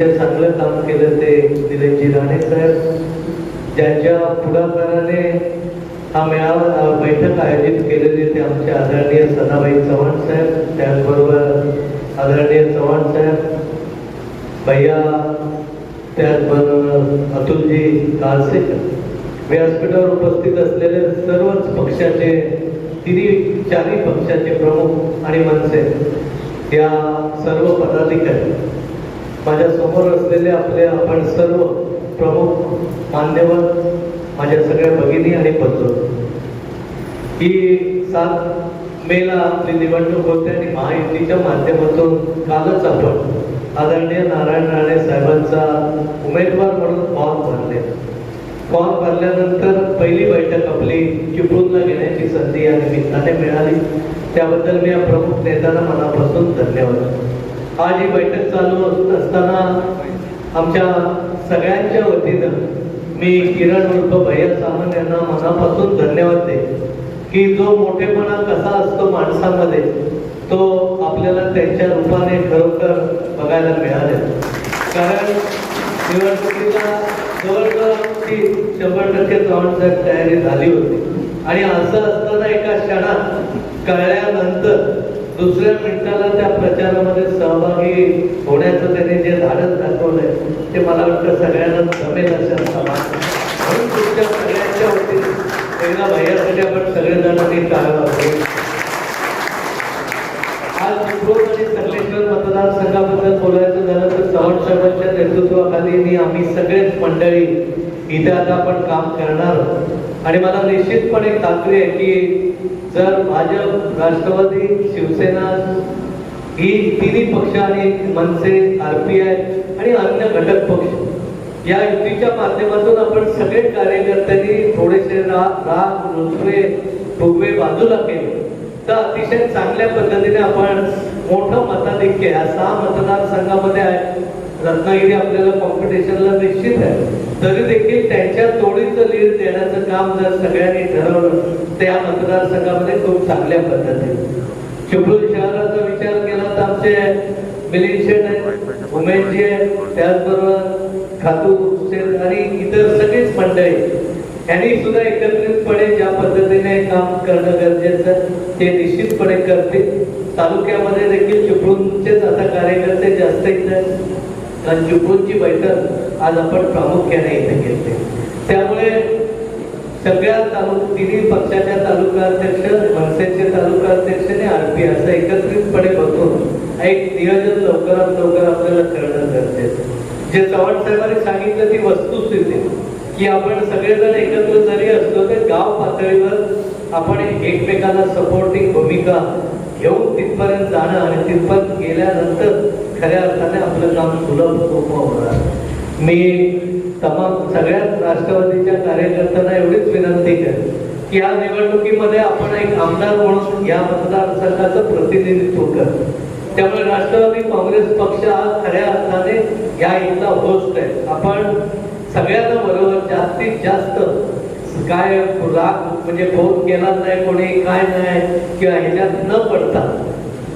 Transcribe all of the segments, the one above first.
चांगलं काम केलं ते निरंजी राणे साहेब ज्यांच्या पुढाकाराने हा मेळावा बैठक आयोजित केलेली ते आमचे आदरणीय सदाबाई चव्हाण साहेब त्याचबरोबर आदरणीय चव्हाण साहेब भैया त्याचबरोबर अतुलजी कालसेकर व्यासपीठावर उपस्थित असलेले सर्वच पक्षाचे तिन्ही चारही पक्षाचे प्रमुख आणि मनसे या सर्व पदाधिकारी माझ्यासमोर असलेले आपले आपण सर्व प्रमुख मान्यवर माझ्या सगळ्या भगिनी आणि बंधू. ही सात मेला आपली निवडणूक होते आणि महायुतीच्या माध्यमातून कालच आपण आदरणीय नारायण राणे साहेबांचा उमेदवार म्हणून फॉर्म भरले. फॉर्म भरल्यानंतर पहिली बैठक आपली चिपळूणला घेण्याची संधी या निमित्ताने मिळाली. त्याबद्दल मी या प्रमुख नेत्यांना मनापासून धन्यवाद. आज ही बैठक चालू असताना आमच्या सगळ्यांच्या वतीनं मी किरण उर्फ भैया सामंत यांना मनापासून धन्यवाद दे की जो मोठेपणा कसा असतो माणसामध्ये तो आपल्याला त्यांच्या रूपाने खरोखर बघायला मिळाले कारण निवडणुकीला जवळजवळ शंभर टक्के साहेब तयारी झाली होती. आणि असं असताना एका क्षणात कळल्यानंतर दुसऱ्या मिनिटाला त्या प्रचारामध्ये सहभागी होण्याचं त्यांनी जे धाडस दाखवलंय ते मला वाटतं सगळ्यांना जमेल असं समाज म्हणून तुमच्या सगळ्यांच्या वतीने एकदा भैयासाठी आपण सगळेजणांनी टाळा आज चिपळूण आणि सकलेश्वर मतदारसंघाबद्दल बोलायचं झालं तर चव्हाण साहेबांच्या नेतृत्वाखाली आम्ही सगळेच मंडळी इथे आता आपण काम करणार आहोत. आणि मला निश्चितपणे खात्री आहे की जर भाजप राष्ट्रवादी शिवसेना ही तिन्ही पक्ष आणि मनसे आय आणि अन्य घटक पक्ष या युतीच्या माध्यमातून आपण सगळे कार्यकर्त्यांनी थोडेसे राग राग रुसवे फुगवे बाजूला केले. तर अतिशय चांगल्या पद्धतीने आपण मोठं मताधिक्य या सहा मतदारसंघामध्ये आहे. रत्नागिरी आपल्याला कॉम्पिटिशनला निश्चित आहे. तरी देखील त्यांच्या तोडीचं लीड देण्याचं काम जर सगळ्यांनी ठरवलं त्या मतदारसंघामध्ये खूप चांगल्या पद्धतीने. चिपळूण शहराचा विचार केला तर आमचे मिलिंद शेठ आहेत उमेशजी आहेत त्याचबरोबर खातू शेठ आणि इतर सगळीच मंडळी. यांनी सुद्धा एकत्रितपणे ज्या पद्धतीने काम करणं गरजेचं ते निश्चितपणे करतील. तालुक्यामध्ये देखील चिपळूणचेच आता कार्यकर्ते जास्त इथं आहेत. कारण चिपळूणची बैठक आज आपण प्रामुख्याने इथे घेतली त्यामुळे सगळ्या तालुक तिन्ही पक्षाच्या तालुकाध्यक्ष मनसेचे तालुकाध्यक्ष आणि आर पी असं एकत्रितपणे बसून एक नियोजन लवकरात लवकर आपल्याला करणं गरजेचं जे चव्हाण साहेबांनी सांगितलं ती वस्तुस्थिती की आपण सगळेजण एकत्र जरी असलो तर गाव पातळीवर आपण एकमेकांना सपोर्टिंग भूमिका येऊन तिथपर्यंत जाणं आणि तिथपर्यंत गेल्यानंतर खऱ्या अर्थाने आपलं काम सुलभ सोपं होणार. मी तमाम सगळ्याच राष्ट्रवादीच्या कार्यकर्त्यांना एवढीच विनंती करेन की या निवडणुकीमध्ये आपण एक आमदार म्हणून या मतदारसंघाचं प्रतिनिधित्व कर. त्यामुळे राष्ट्रवादी काँग्रेस पक्ष हा खऱ्या अर्थाने या इथला होस्ट आहे. आपण सगळ्यांना बरोबर जास्तीत जास्त काय राग म्हणजे फोन केला नाही कोणी काय नाही किंवा ह्याच्यात न पडता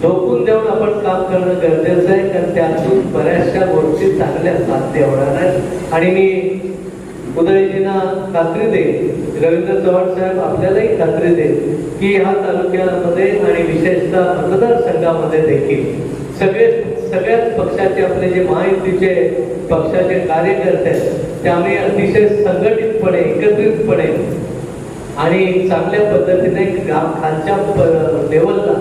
झोकून देऊन आपण काम करणं गरजेचं आहे कारण त्यातून बऱ्याचशा गोष्टी चांगल्या साध्य होणार आहेत. आणि मी उदयजींना खात्री देईन रवींद्र चव्हाण साहेब आपल्यालाही खात्री देईन की ह्या तालुक्यामध्ये आणि विशेषतः मतदारसंघामध्ये देखील सगळे सगळ्याच पक्षाचे आपले जे महायुतीचे पक्षाचे कार्यकर्ते आहेत ते आम्ही अतिशय संघटितपणे एकत्रितपणे आणि चांगल्या पद्धतीने खालच्या लेवलला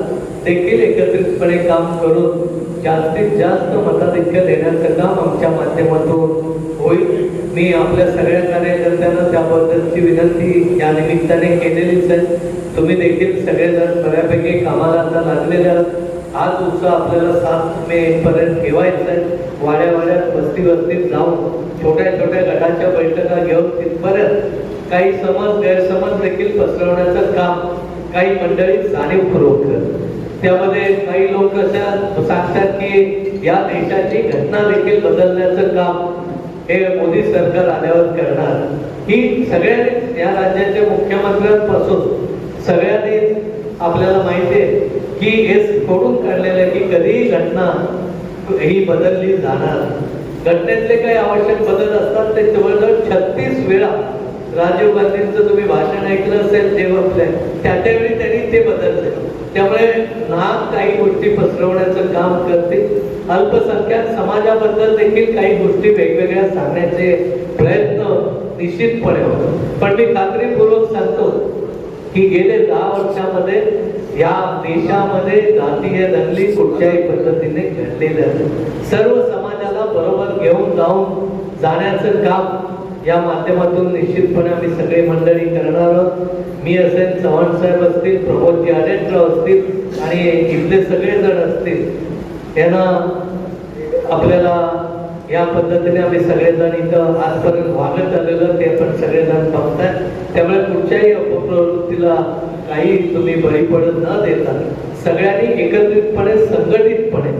देखील एकत्रितपणे काम करून जास्तीत जास्त मताधिक्य देण्याचं काम आमच्या माध्यमातून होईल. मी आपल्या सगळ्या कार्यकर्त्यांना त्याबद्दलची विनंती या निमित्ताने केलेलीच आहे. तुम्ही देखील सगळेजण बऱ्यापैकी कामाला आता लागलेले आहात. आज उत्सव आपल्याला सात मे पर्यंत ठेवायचा आहे. वाड्या वाड्यात वस्ती वस्तीत जाऊन छोट्या छोट्या गटाच्या बैठका घेऊन तिथपर्यंत काही समज गैरसमज देखील पसरवण्याचं काम काही मंडळी जाणीवपूर्वक करत त्यामध्ये काही लोक अशा सांगतात की या देशाची घटना देखील बदलण्याचं काम हे मोदी सरकार आल्यावर करणार. ही सगळ्यांनी या राज्याच्या मुख्यमंत्र्यांपासून सगळ्यांनी आपल्याला माहिती आहे. की हे खोडून काढलेलं की कधीही घटना ही बदलली जाणार. घटनेतले काही आवश्यक बदल असतात ते जवळजवळ छत्तीस वेळा राजीव गांधींचं तुम्ही भाषण ऐकलं असेल तेव्हा त्या त्यावेळी त्यांनी ते बदलले. त्यामुळे ना काही गोष्टी पसरवण्याचं काम करते. अल्पसंख्याक समाजाबद्दल देखील काही गोष्टी वेगवेगळ्या सांगण्याचे प्रयत्न निश्चितपणे होतात. पण मी खात्रीपूर्वक सांगतो की गेले दहा वर्षामध्ये या देशामध्ये जातीय दंगली कुठच्याही पद्धतीने घडलेल्या सर्व समाजाला बरोबर घेऊन जाऊन जाण्याचं काम या माध्यमातून निश्चितपणे आम्ही सगळे मंडळी करणार आहोत. मी असेल चव्हाण साहेब असतील प्रमोदजी आडेटराव असतील आणि इथले सगळेजण असतील यांना आपल्याला या पद्धतीने आम्ही सगळेजण इथं आजपर्यंत वागत आलेलं ते आपण सगळेजण बघताय त्यामुळे कुठच्याही अपप्रवृत्तीला काही तुम्ही बळी पडत न देता सगळ्यांनी एकत्रितपणे संघटितपणे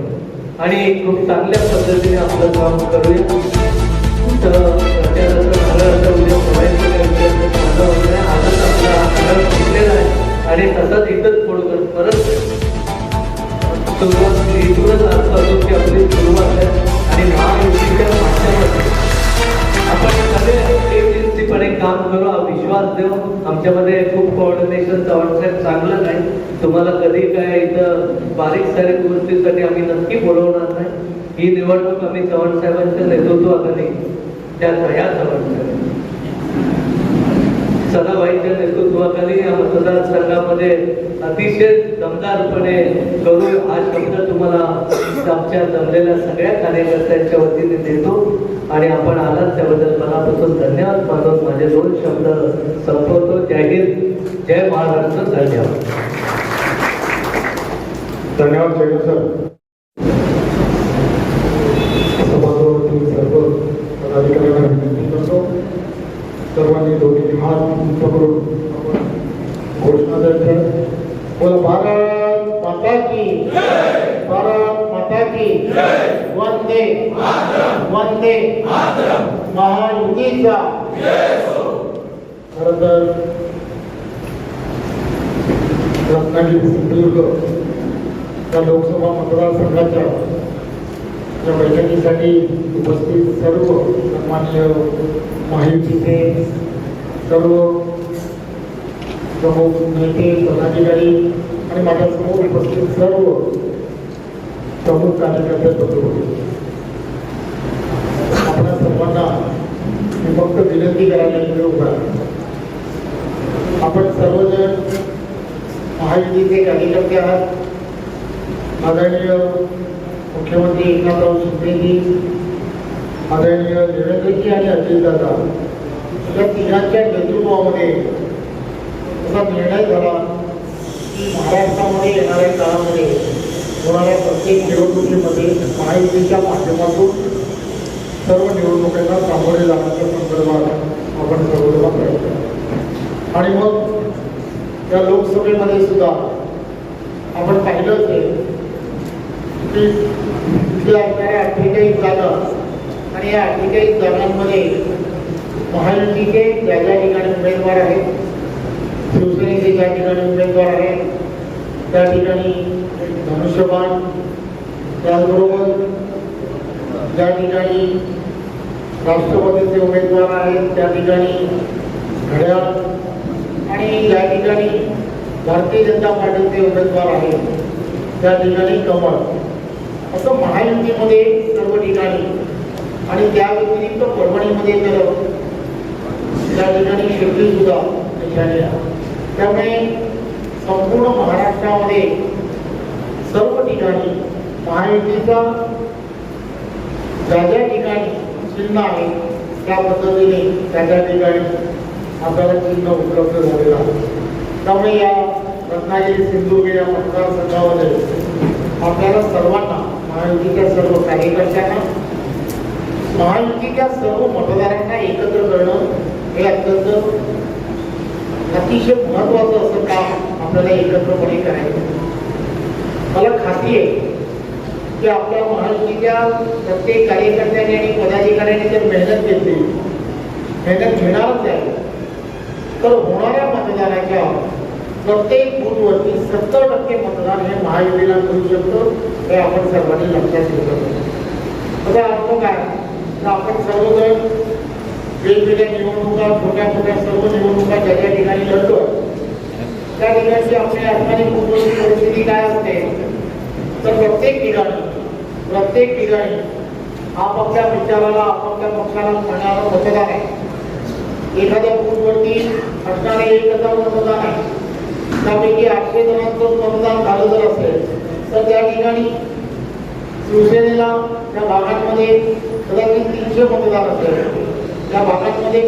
आणि खूप चांगल्या पद्धतीने आपलं काम करूया. असं आणि तसाच इथंच परत सुरुवात इथूनच आपली सुरुवात आहे. आणि आपण सगळे काम करू विश्वास देऊ आमच्यामध्ये खूप कोऑर्डिनेशन चव्हाणसाहेब चांगलं नाही. तुम्हाला कधी काय इथं बारीक सारीक गोष्टीसाठी आम्ही नक्की बोलवणार नाही. ही निवडणूक आम्ही चव्हाणसाहेबांच्या नेतृत्वाखाली त्या ह्या चव्हाणसाहेब सदाबाईंच्या नेतृत्वाखाली या मतदारसंघामध्ये अतिशय दमदारपणे करू हा शब्द तुम्हाला आमच्या जमलेल्या सगळ्या कार्यकर्त्यांच्या वतीने देतो. आणि आपण आलात त्याबद्दल मनापासून धन्यवाद मानून माझे दोन शब्द संपवतो. जय हिंद जय महाराष्ट्र धन्यवाद. धन्यवाद सर समाजावरती सर्व पदाधिकाऱ्यांना विनंती करतो सर्वांनी दोन्ही हात उंच करून आपण घोषणा द्यायच्या बोला भारत माता की भारत माता की वंदे वंदे महायुतीचा खरं तर रत्नागिरी सिंधुदुर्ग या लोकसभा मतदारसंघाच्या या बैठकीसाठी उपस्थित सर्व सन्मान्य महायुतीचे सर्व प्रमुख नेते पदाधिकारी आणि माझ्यासमोर उपस्थित सर्व प्रमुख कार्यकर्ते बंधू आपल्या सर्वांना मी फक्त विनंती करायला इकडे उभा आपण सर्वजण महायुतीचे कार्यकर्ते आहात. आदरणीय मुख्यमंत्री एकनाथराव शिंदेजी आदरणीय देवेंद्रजी आणि अजितदादा या तिघांच्या नेतृत्वामध्ये असा निर्णय झाला की महाराष्ट्रामध्ये येणाऱ्या काळामध्ये होणाऱ्या प्रत्येक निवडणुकीमध्ये महायुतीच्या माध्यमातून सर्व निवडणुकांना सामोरे जाण्याच्या संदर्भात आपण सर्वजण प्रयत्न आणि मग या लोकसभेमध्ये सुद्धा आपण पाहिलंच आहे की इथल्या असणाऱ्या अठ्ठेचाळीस जागा आणि या अठ्ठेचाळीस जागांमध्ये महायुतीचे ज्या ज्या ठिकाणी उमेदवार आहेत, शिवसेनेचे ज्या ठिकाणी उमेदवार आहेत, त्या ठिकाणी धनुष्यबाण, त्याचबरोबर ज्या ठिकाणी राष्ट्रवादीचे उमेदवार आहेत, त्या ठिकाणी घड्याळ आणि ज्या ठिकाणी भारतीय जनता पार्टीचे उमेदवार आहेत, त्या ठिकाणी कमळ. असं महायुतीमध्ये सर्व ठिकाणी आणि त्या व्यतिरिक्त परभणीमध्ये तर त्या ठिकाणी शिर्डी सुद्धा ठिकाणी त्यामुळे संपूर्ण महाराष्ट्रामध्ये सर्व ठिकाणी महायुतीचा ज्या ज्या ठिकाणी चिन्ह आहे त्या पद्धतीने त्या त्या ठिकाणी आपल्याला चिन्ह उपलब्ध झालेलं आहे. त्यामुळे या रत्नागिरी सिंधुदुर्ग या मतदारसंघामध्ये आपल्याला सर्वांना महायुतीच्या सर्व कार्यकर्त्यांना महायुतीच्या सर्व मतदारांना एकत्र करणं हे अत्यंत अतिशय महत्वाचं असं काम आपल्याला एकत्रपणे करायचं मला खात्री आहे की आपल्या महायुतीच्या प्रत्येक कार्यकर्त्यांनी आणि पदाधिकाऱ्यांनी जर मेहनत घेतली मेहनत घेणारच आहे. तर होणाऱ्या मतदानाच्या प्रत्येक बूथवरती सत्तर टक्के मतदान हे महायुतीला करू शकतो हे आपण सर्वांनी लक्षात ठेवलं त्याचा अर्थ काय? तर आपण सर्वजण वेगवेगळ्या निवडणुका छोट्या छोट्या सर्व निवडणुका ज्या ज्या ठिकाणी लढतो त्या ठिकाणची आपली असणारी कुटुंब परिस्थिती काय असते? तर प्रत्येक ठिकाणी प्रत्येक ठिकाणी आपापल्या विचाराला आपापल्या पक्षाला म्हणणारं मतदान आहे एखाद्या बूथवरती असणारे एक हजार मतदान आहे. त्यापैकी आठशे जणांचं मतदान झालं जर असेल तर त्या ठिकाणी शिवसेनेला त्या भागांमध्ये कदाचित तीनशे मतदान असेल त्या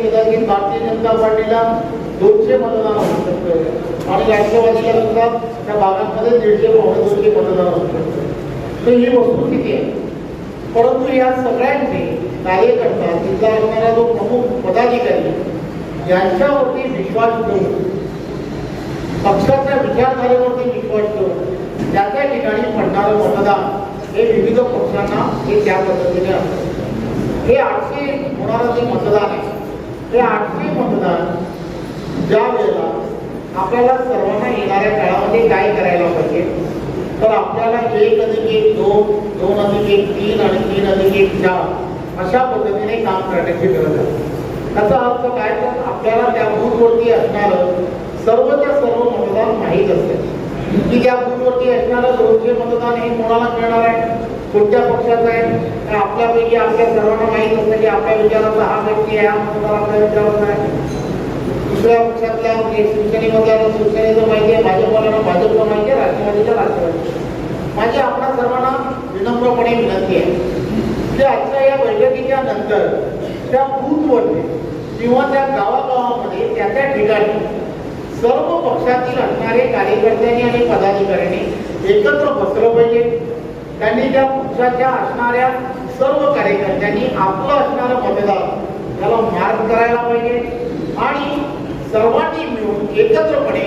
कदाचित भारतीय जनता पार्टीला दोनशे मतदान असू शकतं आणि त्या दीडशे दोनशे मतदान असू शकतं तर ही वस्तुस्थिती आहे? परंतु या सगळ्यांचे कार्यकर्ता तिथला असणारा जो प्रमुख पदाधिकारी, यांच्यावरती विश्वास ठेवून, पक्षाच्या विचारधारेवरती विश्वास ठेवून, त्या त्या ठिकाणी पडणारं मतदान हे विविध पक्षांना हे त्या पद्धतीने असतं. हे आठशे होणारं जे मतदान आहे हे आठशे मतदान ज्या वेळेला आपल्याला सर्वांना येणाऱ्या काळामध्ये काय करायला पाहिजे तर आपल्याला एक अधिक एक दोन दोन अधिक एक तीन आणि तीन अधिक एक चार अशा पद्धतीने काम करण्याची गरज आहे. त्याचा अर्थ काय? तर आपल्याला त्या बूथवरती असणारं सर्वच्या सर्व मतदान माहीत असते. की त्या बूथवरती असणारं दोनशे मतदान हे कोणाला मिळणार आहे? कोणत्या पक्षाचं आहे? आपल्यापैकी आपल्या सर्वांना माहीत असतं की आपल्या विचाराचा हा। व्यक्ती आहे हा मतदार आपल्या विचाराचा आहे दुसऱ्या पक्षातल्या शिवसेनेमधल्या शिवसेनेचं माहिती आहे भाजपवाल्यांना भाजपचं माहिती आहे राष्ट्रवादीचं राष्ट्रवादी माझी आपल्या सर्वांना विनम्रपणे विनंती आहे की आजच्या या बैठकीच्या नंतर त्या बूथवरती किंवा त्या गावागावामध्ये त्या त्या ठिकाणी सर्व पक्षातील असणारे कार्यकर्त्यांनी आणि पदाधिकाऱ्यांनी एकत्र बसलं पाहिजे. त्यांनी त्या पक्षाच्या असणाऱ्या सर्व कार्यकर्त्यांनी आपलं असणारं मतदान त्याला मार्ग करायला पाहिजे. आणि सर्वांनी मिळून एकत्रपणे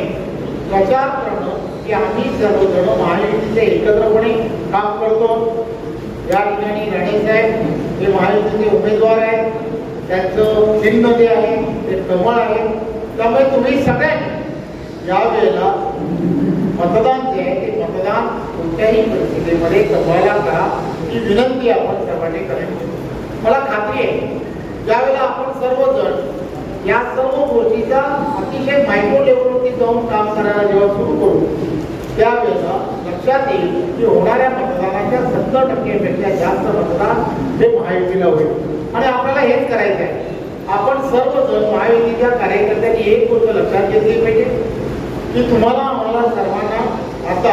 प्रचार करणं की आम्ही सर्वजण महायुतीचे एकत्रपणे काम करतो. या ठिकाणी राणेसाहेब हे महायुतीचे उमेदवार आहेत. त्यांचं चिन्ह जे आहे ते कमळ आहे. त्यामुळे तुम्ही सगळ्यांनी या वेळेला मतदान जे आहे ते मतदान कोणत्याही परिस्थितीमध्ये कमवायला करा. ही विनंती आपण सर्वांनी करायची मला खात्री आहे ज्यावेळेला आपण सर्वजण या सर्व गोष्टीचा अतिशय मायक्रो लेवलवरती जाऊन काम करायला जेव्हा सुरू करू त्यावेळेला लक्षात येईल की होणाऱ्या मतदानाच्या सत्तर टक्केपेक्षा जास्त मतदान हे महायुतीला होईल. आणि आपल्याला हेच करायचं आहे आपण सर्वजण महायुतीच्या कार्यकर्त्यांनी एक गोष्ट लक्षात घेतली पाहिजे की तुम्हाला आम्हाला सर्वांना आता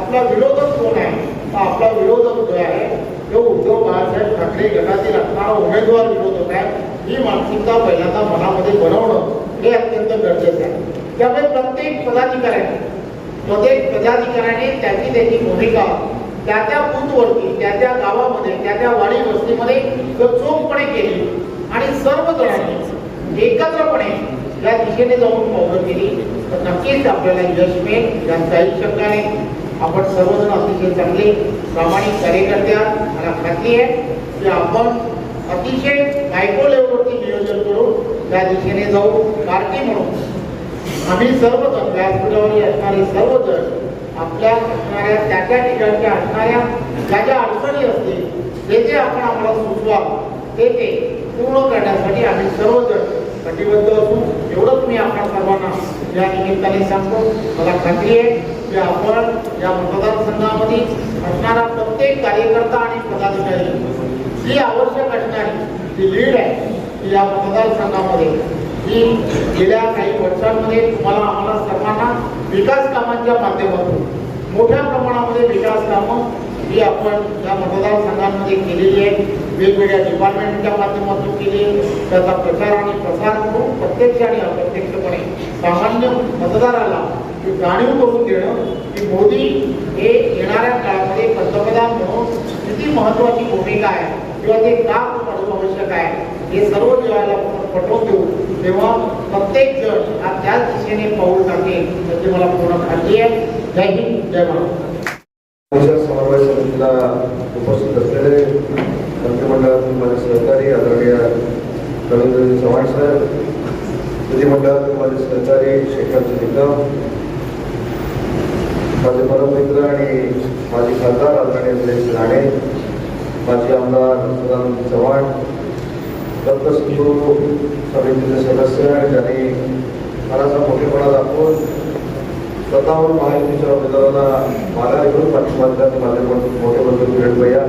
आपला विरोधक कोण आहे? आपला विरोधक जो आहे तो उद्धव बाळासाहेब ठाकरे गटातील असणारा उमेदवार विरोधक आहे ही मानसिकता पहिल्यांदा मनामध्ये बनवणं हे अत्यंत गरजेचं आहे त्यामुळे प्रत्येक पदाधिकाऱ्याने प्रत्येक पदाधिकाऱ्याने त्याची त्याची भूमिका त्या त्या बूथवरती त्या त्या गावामध्ये त्या त्या वाडी वस्तीमध्ये चोखपणे केली आणि सर्व जणांनी एकत्रपणे या दिशेने जाऊन पावलं केली तर नक्कीच आपल्याला यश मिळेल यात काही शंका नाही आपण सर्वजण अतिशय चांगले प्रामाणिक कार्यकर्ते आहात. मला खात्री आहे की आपण अतिशय मायक्रो लेवलवरती नियोजन करून त्या दिशेने जाऊ पार्टी म्हणून. आम्ही सर्वजण व्यासपीठावर असणारे सर्वजण आपल्या असणाऱ्या त्या त्या ठिकाणच्या असणाऱ्या ज्या ज्या अडचणी असतील ते जे आपण आम्हाला सुचवा ते ते पूर्ण करण्यासाठी आम्ही सर्वजण कटिबद्ध असू एवढंच मी आपल्या सर्वांना या निमित्ताने सांगतो. मला खात्री आहे की आपण या मतदारसंघामध्ये असणारा प्रत्येक कार्यकर्ता आणि पदाधिकारी ही आवश्यक असणारी जी लीड आहे ती या मतदारसंघामध्ये ही गेल्या काही वर्षांमध्ये तुम्हाला आम्हाला सर्वांना विकास कामांच्या माध्यमातून मोठ्या प्रमाणामध्ये विकास कामं ही आपण या मतदारसंघांमध्ये केलेली आहे वेगवेगळ्या डिपार्टमेंटच्या माध्यमातून केली त्याचा प्रचार आणि प्रसार करून प्रत्यक्ष आणि अप्रत्यक्षपणे सामान्य मतदाराला ही जाणीव करून देणं की मोदी हे येणाऱ्या काळामध्ये पंतप्रधान म्हणून किती महत्वाची भूमिका आहे किंवा ते का काढून आवश्यक आहे हे सर्व जेव्हा आपण पटवून देऊ. तेव्हा प्रत्येक जण हा त्याच दिशेने पाऊल टाकेल त्याची मला पूर्ण खात्री आहे. जय हिंद जय महाराष्ट्र आमच्या समन्वय समितीला उपस्थित असलेले मंत्रिमंडळातील माझे सहकारी आदरणीय रवींद्रजी चव्हाण साहेब विधिमंडळातील माझे सहकारी शेखर निकम माझे परममित्र आणि माझे खासदार आदरणीय सुरेश राणे माजी आमदार सदानंद चव्हाण दत्तसिंधू समितीचे सदस्य आणि त्यांनी मनाचा मोठेपणा दाखवून स्वतःहून महायुतीच्या उमेदवारांना माघार घेऊन पाठिंबा दिला माझे मोठे मोठे बंधू किरण भैया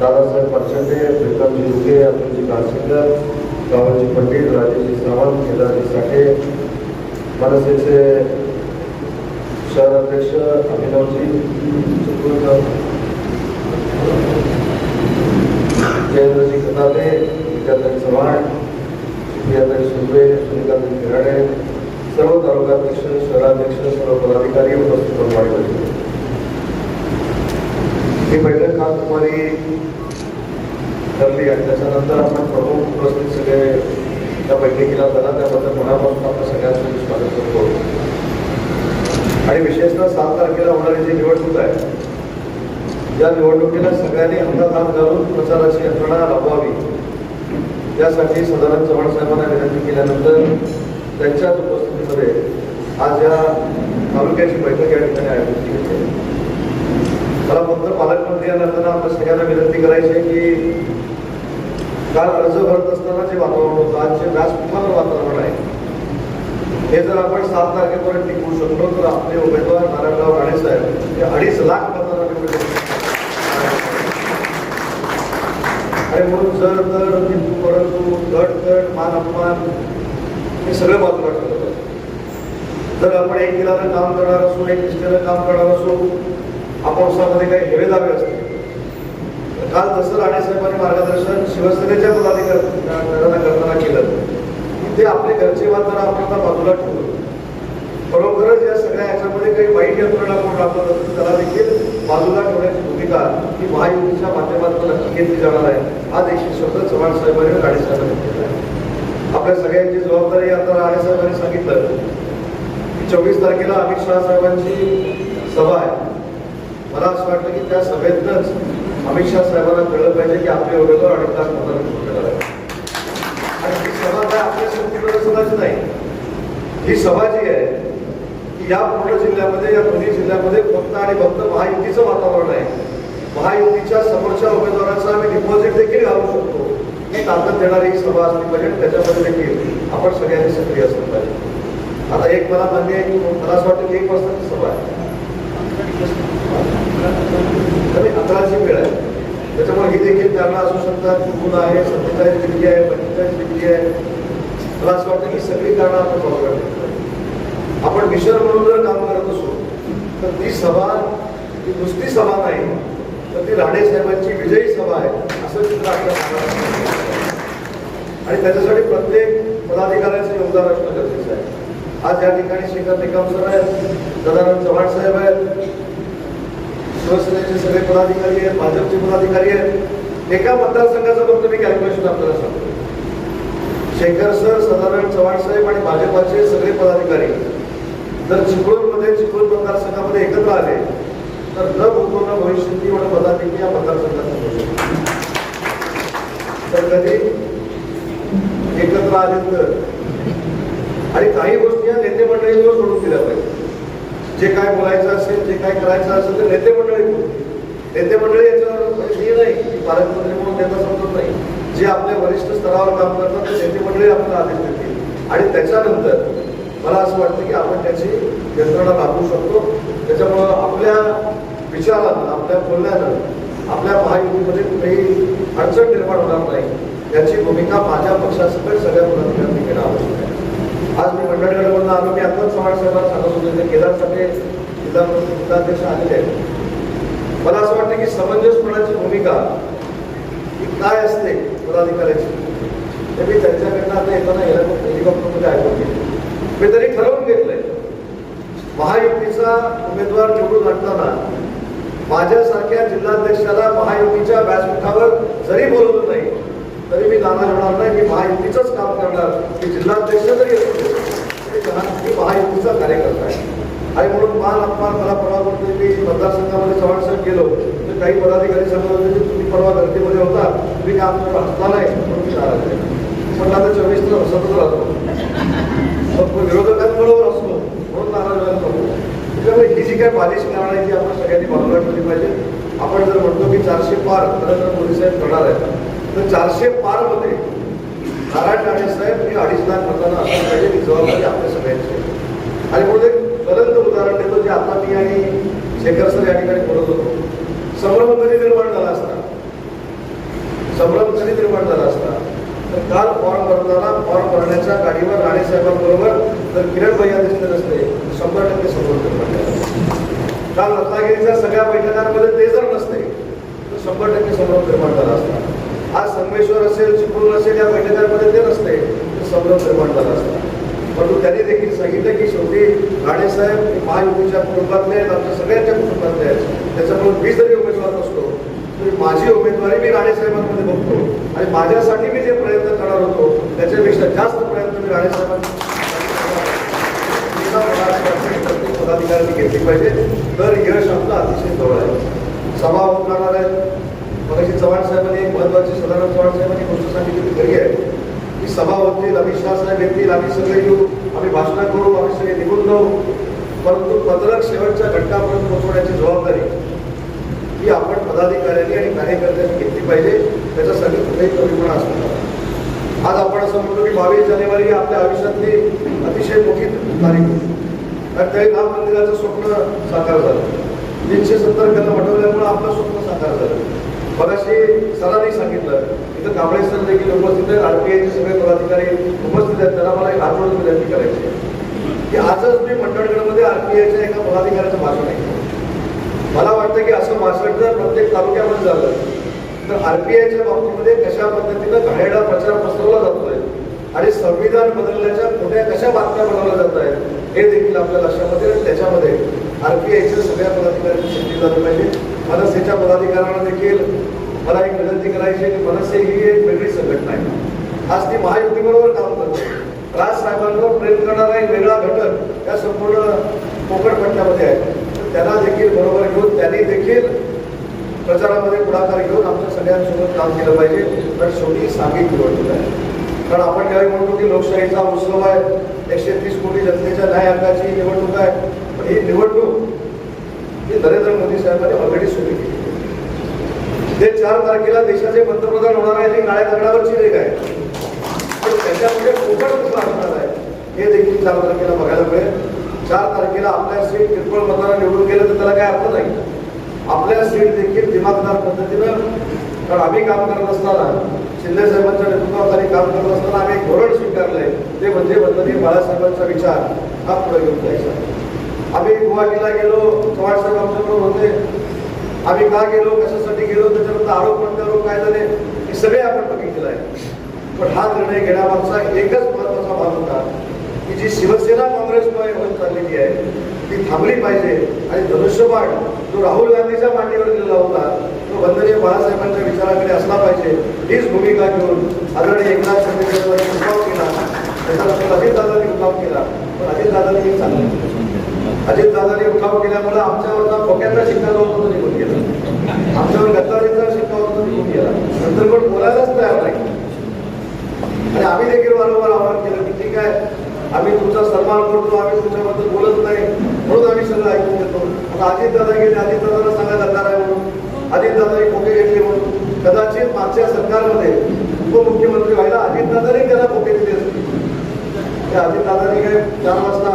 दादासाहेब परचंडे प्रीतमजी युगे अतुलजी कासिंगर गावाजी पंडित राजेशजी सावंत केदारजी साठे मनसेचे शहर अध्यक्ष अभिनवजी चिपळूणकर जयेंद्रजी कताले विद्यार्थी चव्हाण प्रियाताई सुर्वे सुनीताजी खिराडे सर्व तालुकाध्यक्ष शहराध्यक्ष सर्व पदाधिकारी उपस्थित होते ही बैठक काल दुपारी ठरली आणि त्याच्यानंतर आपण प्रमुख उपस्थित सगळे त्या बैठकीला झाला त्याबद्दल मनापासून आपल्या सगळ्यांचं स्वागत करतो. आणि विशेषतः सात तारखेला होणारी जी निवडणूक आहे या निवडणुकीला सगळ्यांनी हातात हात घालून प्रचाराची यंत्रणा राबवावी यासाठी सदानंद चव्हाण साहेबांना विनंती केल्यानंतर त्यांच्याच उपस्थितीमध्ये आज या तालुक्याची बैठक या ठिकाणी आयोजित केली आहे. मला फक्त पालकमंत्री या आपल्या सगळ्यांना विनंती करायची आहे की काल अर्ज भरत असताना जे वातावरण होतं आज जे व्यासपीठावर वातावरण आहे हे जर आपण सात तारखेपर्यंत टिकवू शकलो तर आपले उमेदवार नारायणराव राणे साहेब हे अडीच लाख मतांना आणि म्हणून जर तर हिंदू परंतु गट गट मान अपमान हे सगळं बाजूला ठेवलं जर आपण एक दिलानं काम करणार असू एक निष्ठेनं काम करणार असू आपापसामध्ये काही हेवे दावे असतील. तर काल जसं राणेसाहेबांनी मार्गदर्शन शिवसेनेच्या पदाधिकाऱ्यांना करताना केलं ते आपले घरचे वाद जरा आपल्याला बाजूला ठेवतो खरोखरच या सगळ्या याच्यामध्ये काही वाईट यंत्रणा कोण राबवत असेल त्याला देखील बाजूला ठेवण्याची भूमिका ही महायुतीच्या माध्यमातून नक्की घेतली जाणार आहे. हा देखील स्वतः चव्हाण साहेबांनी राणे साहेबांनी केला आहे. आपल्या सगळ्यांची जबाबदारी आता राणेसाहेबांनी सांगितलं. की चोवीस तारखेला अमित शहा साहेबांची सभा आहे. मला असं वाटतं की त्या सभेतनंच अमित शहा साहेबांना कळलं पाहिजे की आपले उमेदवार अडीच लाख मतांनी निवडून येणार आहे आणि ही सभा काय आपल्या नाही. ही सभा जी आहे या पूर्ण जिल्ह्यामध्ये या दोन्ही जिल्ह्यामध्ये फक्त आणि फक्त महायुतीचं वातावरण आहे. महायुतीच्या समोरच्या उमेदवाराचा आम्ही डिपॉझिट देखील घालू शकतो. ही ताकद देणारी ही सभा असली पाहिजे त्याच्यामध्ये देखील आपण सगळ्यांनी सक्रिय असलं पाहिजे. आता एक मला मान्य आहे की मला असं वाटतं की एक वाजताची सभा आहे. अकराची वेळ आहे. त्याच्यामुळे ही देखील त्यांना असू शकतात. चुकून आहे सत्तेचाळीस डिग्री आहे पंचेचाळीस डिग्री आहे. मला असं वाटतं की सगळी कारणं आपण बरोबर आपण मिशन म्हणून जर काम करत असू तर ती सभा ती नुसती सभा नाही तर ती राणे साहेबांची विजयी सभा आहे असं चित्र आपल्या आणि त्याच्यासाठी प्रत्येक पदाधिकाऱ्याचं योगदान असणं गरजेचं आहे. आज या ठिकाणी शेखर निकम सर आहेत सदानंद चव्हाण साहेब आहेत शिवसेनेचे सगळे पदाधिकारी आहेत भाजपचे पदाधिकारी आहेत एका मतदारसंघाचं फक्त मी कॅल्क्युलेशन आपल्याला सांगतो. शेखर सर सदानंद चव्हाण साहेब आणि भाजपाचे सगळे पदाधिकारी जर चिपळूणमध्ये चिपळूण मतदारसंघामध्ये एकत्र आले तर न भूतपूर्ण भविष्यातील एवढं पदाधिकारी या मतदारसंघात तर कधी? एकत्र आले तर. आणि काही गोष्टी या नेते मंडळींवर सोडून दिल्या पाहिजे. जे काय बोलायचं असेल जे काय करायचं असेल ते नेते मंडळी नेते मंडळी याच्यावर हे नाही की पालकमंत्री म्हणून नेता समजत नाही जे आपल्या वरिष्ठ स्तरावर काम करतात ते नेते मंडळी आपल्याला आदेश देतील. आणि त्याच्यानंतर मला असं वाटतं की आपण त्याची यंत्रणा राबवू शकतो. त्याच्यामुळं आपल्या विचारानं आपल्या बोलण्यानं आपल्या महायुतीमध्ये कुठेही अडचण निर्माण होणार नाही. याची भूमिका माझ्या पक्षासकट सगळ्या पदाधिकाऱ्यांनी घेणं आवश्यक आहे. आज मी मंडळगडवरून आलो मी आताच चव्हाण साहेबांना सांगत होते ते केदार सगळे जिल्हा परिषद जिल्हाध्यक्ष आलेले आहेत. मला असं वाटतं की समंजसपणाची भूमिका ही काय असते पदाधिकाऱ्याची ते मी त्यांच्याकडनं आता येताना हेलिकॉप्टरमध्ये ऐकून घेतले. मी तरी ठरवून घेतलंय. महायुतीचा उमेदवार निवडून आणताना माझ्यासारख्या जिल्हाध्यक्षाला महायुतीच्या व्यासपीठावर जरी बोलवलं नाही तरी मी नाराज होणार नाही. मी महायुतीचंच काम करणार. मी जिल्हाध्यक्ष जरी असतो तरी जहा- मी महायुतीचा कार्यकर्ता आहे आणि म्हणून मान अपमान मला परवा करतो मी मतदारसंघामध्ये चव्हाण साहेब गेलो. तर काही पदाधिकारी सांगत होते की तुम्ही परवा गर्दीमध्ये होता तुम्ही काम हसला नाही? म्हणून मी नाराज आहे म्हटलं आता चोवीस तर हसतच राहतो. फक्त विरोधकांबरोबर असतो म्हणून नाराज व्हायला नको त्याच्यामुळे ही जी काय पॉलिसी कारण ती आपण सगळ्यांनी बाजूला ठेवली पाहिजे. आपण जर म्हणतो की चारशे पार नरेंद्र मोदी साहेब करणार आहेत. तर चारशे पारमध्ये नारायण राणे साहेब हे अडीच लाख मतदान असलं पाहिजे ही जबाबदारी आपल्या सगळ्यांची आणि म्हणून एक उदाहरण देतो जे आता मी आणि शेखर सर या ठिकाणी बोलत होतो संभ्रम कधी निर्माण झाला असता? संभ्रम कधी निर्माण झाला असता? तर काल फॉर्म भरताना फॉर्म भरण्याच्या गाडीवर राणे साहेबांबरोबर तर किरण भैया दिसले नसते शंभर टक्के संभ्रम निर्माण झाला काल रत्नागिरीच्या सगळ्या बैठकांमध्ये ते जर नसते तर शंभर टक्के संभ्रम निर्माण झाला असता. आज संगमेश्वर असेल चिपळूण असेल या बैठकांमध्ये ते नसते तर संभ्रम निर्माण झाला असता. परंतु त्यांनी देखील सांगितलं की शेवटी राणेसाहेब महायुतीच्या कुटुंबातले आहेत आमच्या सगळ्यांच्या कुटुंबातले आहेत. त्याच्यामुळे मी जरी उमेदवार नसतो तरी माझी उमेदवारी मी राणेसाहेबांमध्ये बघतो. आणि माझ्यासाठी मी जे प्रयत्न करणार होतो त्याच्यापेक्षा जास्त प्रयत्न मी राणेसाहेबांसाठी प्रत्येक पदाधिकाऱ्यांनी घेतली पाहिजे. तर यश आपलं अतिशय जवळ आहे. सभा होत राहणार मगाशी चव्हाण साहेबांनी एक महत्वाची सदानंद चव्हाण साहेबांनी गोष्ट सांगितली घरी खरी आहे. की सभा होतील अमित शहा साहेब येतील आम्ही सगळे येऊ आम्ही भाषण करू आम्ही सगळे निघून जाऊ. परंतु पत्रक शेवटच्या घटकापर्यंत पोहोचवण्याची जबाबदारी ही आपण पदाधिकाऱ्यांनी आणि कार्यकर्त्यांनी घेतली पाहिजे. त्याच्यासाठी कुठेही कमीपणा पण नका आज आपण असं म्हणतो की बावीस जानेवारी ही आपल्या आयुष्यातली अतिशय मोठी तारीख होती. कारण त्यावेळी राम मंदिराचं स्वप्न साकार झालं. तीनशे सत्तर कलम हटवल्यामुळे आपलं स्वप्न साकार झालं. मगाशी सरांनी सांगितलं. इथं कांबळे सर देखील उपस्थित आहेत. आरपीआयचे सगळे पदाधिकारी उपस्थित आहेत. त्यांना मला एक आठवण विनंती करायची की आजच मी मंडळगडमध्ये आरपीआयच्या एका पदाधिकाऱ्याचं भाषण आहे मला वाटतं की असं भाषण जर प्रत्येक तालुक्यामध्ये झालं तर आरपीआयच्या बाबतीमध्ये कशा पद्धतीनं घाणेडा प्रचार पसरवला जातोय आणि संविधान बदलण्याच्या खोट्या कशा बातम्या बनवल्या जात आहेत हे देखील आपल्या लक्षामध्ये आणि त्याच्यामध्ये आरपीआयच्या सगळ्या पदाधिकाऱ्यांची शिकली झाली पाहिजे. मनसेच्या पदाधिकाऱ्यांना देखील मला एक विनंती करायची की मनसे ही एक वेगळी संघटना आहे. आज ती महायुतीबरोबर काम करते. राज साहेबांवर प्रेम करणारा एक वेगळा घटक या संपूर्ण कोकण पट्ट्यामध्ये आहे. त्यांना देखील बरोबर घेऊन त्यांनी देखील प्रचारामध्ये पुढाकार घेऊन आमच्या सगळ्यांसोबत काम केलं पाहिजे. पण शेवटी सांघिक निवडणूक आहे कारण आपण ज्यावेळी म्हणतो की लोकशाहीचा उत्सव आहे एकशे तीस कोटी जनतेच्या न्याय हक्काची निवडणूक आहे हे निवडणूक हे नरेंद्र मोदी साहेबांनी ऑलरेडी सुरू केली. ते चार तारखेला देशाचे पंतप्रधान होणार आहे ती काळ्या दगडावरची रेख आहे. पण त्याच्यामध्ये कोकण कुठला असणार आहे हे देखील चार तारखेला बघायला मिळेल. चार तारखेला आपल्या सीट किरकोळ मतदार निवडून गेलं तर त्याला काय अर्थ नाही. आपल्या सीट देखील दिमागदार पद्धतीनं कारण आम्ही काम करत असताना शिंदे साहेबांच्या नेतृत्वाखाली काम करत असताना आम्ही एक धोरण स्वीकारले ते म्हणजे वंदनीय बाळासाहेबांचा विचार हा पुढे घेऊन जायचा आम्ही गुवाहाटीला गेलो चव्हाण साहेब आमच्याबरोबर होते. आम्ही का गेलो कशासाठी गेलो त्याच्यानंतर आरोप प्रत्यारोप काय झाले हे सगळे आपण बघितलेलं आहे. पण हा निर्णय घेण्यामागचा एकच महत्त्वाचा भाग होता की जी शिवसेना काँग्रेसमुळे होत चाललेली आहे ती थांबली पाहिजे. आणि धनुष्यबाण जो राहुल गांधीच्या मांडीवर दिलेला होता तो वंदनीय बाळासाहेबांच्या विचाराकडे असला पाहिजे हीच भूमिका घेऊन आदरणीय एकनाथ शिंदे केला. त्याच्यानंतर अजितदादांनी उठाव केला. पण अजितदादांनी हे चांगलं अजितदादांनी उठाव केल्यामुळे आमच्यावरचा खोक्याचा शिक्का जो होता तो निघून गेला. आमच्यावर गद्दारीचा शिक्का होतो निघून गेला. नंतर कोण बोलायलाच तयार नाही. आणि आम्ही देखील वारंवार आवाहन केलं की ठीक आहे आम्ही तुमचा सन्मान करतो आम्ही तुमच्याबद्दल बोलत नाही. म्हणून आम्ही सगळं ऐकून घेतो. आता अजितदादा गेले अजितदादाला सांगा दरकार आहे म्हणून. अजितदादानी खोके घेतले म्हणून. कदाचित मागच्या सरकारमध्ये उपमुख्यमंत्री व्हायला अजितदादानी त्याला खोके दिले असतील. त्या अजितदादांनी काय चार वाजता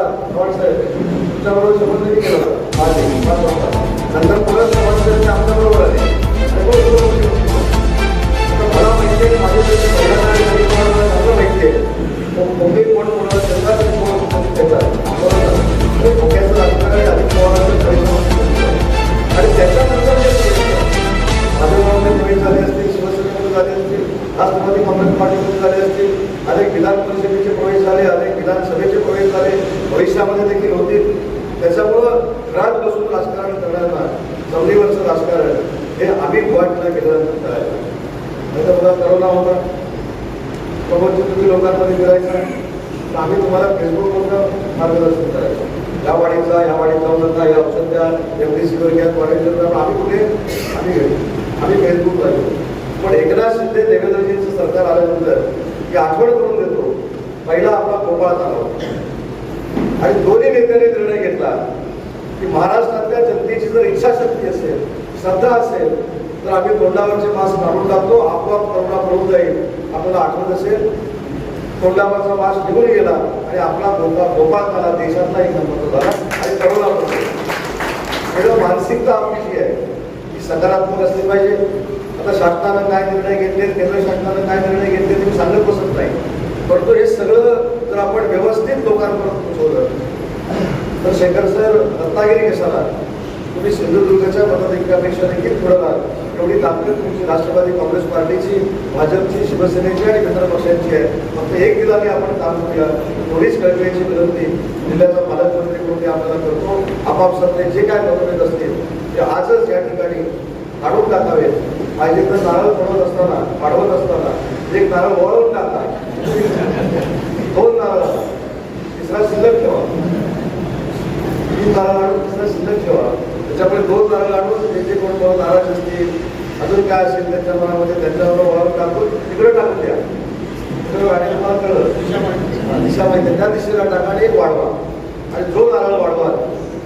साहेब तुमच्याबरोबर संबंध केला होता. आज एक, पाच वाजता. नंतर परत चव्हाण साहेब आमच्याबरोबर आले आणि मला माहिती आहे की माझे जे महिलांना माहिती आहे. तो कोण कोणाला त्यांना कोण कोणाला धोक्याचं राजकारण अजित पवारांचं आणि त्याच्यानंतर जे भाजपमध्ये प्रवेश झाले असतील शिवसेनेमध्ये झाले असतील राष्ट्रवादी काँग्रेस पार्टीमध्ये झाले असतील अनेक विधान परिषदेचे प्रवेश झाले अनेक विधानसभेचे प्रवेश झाले भविष्यामध्ये देखील होतील. त्याच्यामुळं घरात बसून राजकारण करण्याला जमिनीवरचं राजकारण हे आम्ही न गेल्यानंतर आहे. नाही तर मला करोना होता. प्रबोधन तुम्ही लोकांमध्ये फिरायचं तर आम्ही तुम्हाला फेसबुकवरून मार्गदर्शन करायचं. या वाडीचा या वाडीत जाऊ नका या औषध द्या एम डी सीवर घ्या क्वारंटाईन आम्ही कुठे? आम्ही घेऊ आम्ही फेसबुकला घेऊ पण एकनाथ शिंदे देवेंद्रजींचं सरकार आल्यानंतर की आठवण करून देतो. पहिला आपला गोपाळ झाला होता. आणि दोन्ही नेत्यांनी निर्णय घेतला की महाराष्ट्रातल्या जनतेची जर इच्छाशक्ती असेल श्रद्धा असेल तर आम्ही तोंडावरचे मास्क काढून टाकतो आपोआप करोना पळून जाईल. आपल्याला आठवत असेल तोंडावरचा वास निघून गेला आणि आपला धोका गोपाळ झाला देशातला एक नंबर झाला आणि करोना पण. मानसिकता आपली जी आहे ती सकारात्मक असली पाहिजे. आता शासनानं काय निर्णय घेतले केंद्र शासनानं काय निर्णय घेतले ते मी सांगत बसत नाही. परंतु हे सगळं तर आपण व्यवस्थित लोकांपर्यंत पोहोचवलं. तर शेखर सर रत्नागिरी कशाला तुम्ही सिंधुदुर्गच्या मतदारिकापेक्षा देखील पुढे राहाल. एवढी ताकद तुमची राष्ट्रवादी काँग्रेस पार्टीची भाजपची शिवसेनेची आणि मित्र पक्षांची आहे. फक्त एक दिलाने आपण काम करूया. थोडीच कळकळीची विनंती जिल्ह्याचा पालकमंत्री म्हणून आपल्याला करतो. आपापसातले जे काय मतभेद असतील ते आजच या ठिकाणी काढून टाकावेत. पाहिजे तर नारळ पडवत असताना पाडवत असताना एक नारळ वळवून टाका. दोन नारळ तिसरा शिल्लक ठेवा. तीन नारळ आणून तिसरा शिल्लक ठेवा. त्याच्यामुळे दोन नारळ आणून जे जे कोण कोण नाराज असतील अजून काय असेल त्यांच्या मनामध्ये त्यांच्यावर वावर टाकून तिकडे टाकून द्या. तिकडे आणि तुम्हाला कळलं? दिशा माहिती. त्या दिशेला टाका आणि वाढवा. आणि जो नारळ वाढवा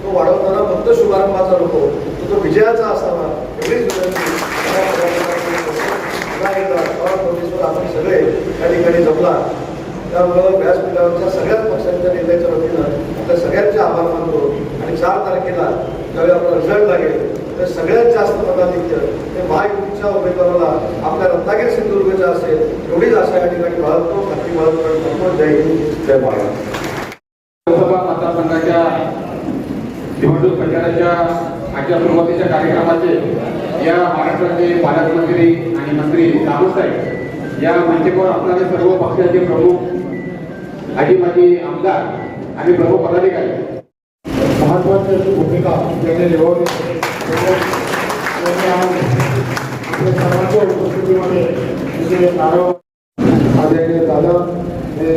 तो वाढवताना फक्त शुभारंभाचा नको. तो तो विजयाचा असावा. एवढीच विनंती. आपण सगळे त्या ठिकाणी जमला. त्यामुळं व्यासपीठावरच्या सगळ्याच पक्षांच्या नेत्याच्या वतीनं आपल्या सगळ्यांचे आभार मानतो. आणि चार तारखेला ज्यावेळी आपला रिझल्ट लागेल तर सगळ्यात जास्त मताधिक्य हे महायुतीच्या उमेदवाराला आपल्या रत्नागिरी सिंधुदुर्गच्या असेल एवढीच आशा या ठिकाणी बाळगतो. खात्री बाळगतो. जय हिंद जय महाराष्ट्र लोकसभा मतदारसंघाच्या निवडणूक प्रचाराच्या आजच्या सुरुवातीच्या कार्यक्रमाचे या महाराष्ट्राचे पालकमंत्री आणि मंत्री साहेब या मंचेवर असणारे सर्व पक्षाचे प्रमुख आजी माजी आमदार आणि प्रमुख पदाधिकारी. महत्वाची अशी भूमिका त्यांनी निभावली. सर्वांच्या उपस्थितीमध्ये आदरणीय दादा हे